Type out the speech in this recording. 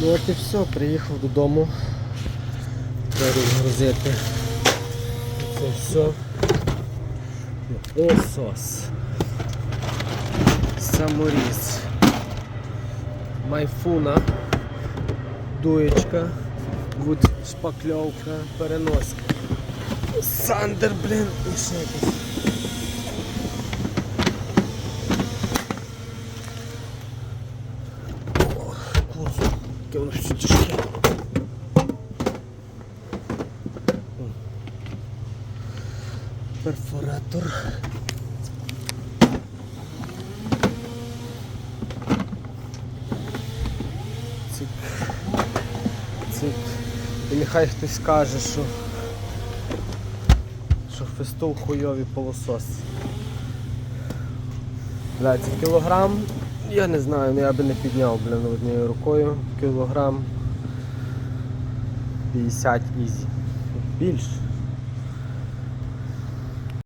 Ну от і все, приїхав додому. Треба розгрузити. Це все. Осос. Саморіз. Майфуна. Дуєчка. Вуд шпакльовка, переноска. Сандер, блін, і ще якось. Яке воно все тяжке. Перфоратор. Цик. Цик. І нехай хтось скаже, що, що фестов хуйові полосос. Бля, це кілограм, я не знаю, ну я би не підняв, блін, однією рукою. Кілограм 50 ізі. Більше.